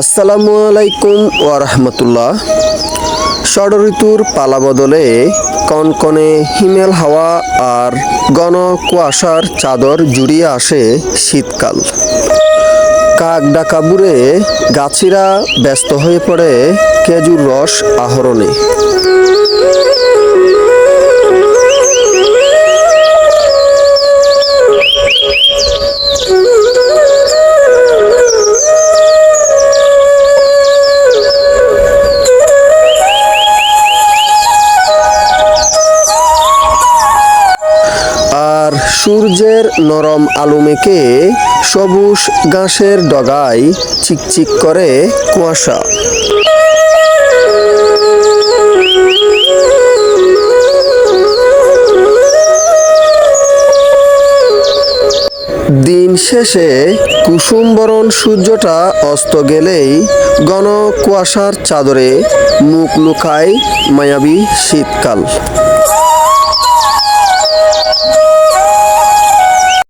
আসসালামু আলাইকুম ওয়ারহমতুল্লাহ ষড় ঋতুর পালা বদলে কনকনে হিমেল হাওয়া আর ঘন কুয়াশার চাদর জুড়িয়ে আসে শীতকাল। কাক ডাকা বুড়ে গাছিরা ব্যস্ত হয়ে পড়ে খেজুর রস আহরণে। সূর্যের নরম আলো মেখে সবুজ ঘাসের ডগায় চিকচিক করে কুয়াশা। দিন শেষে কুসুমবরণ সূর্যটা অস্ত গেলেই ঘন কুয়াশার চাদরে মুখ লুকায় মায়াবী শীতকাল।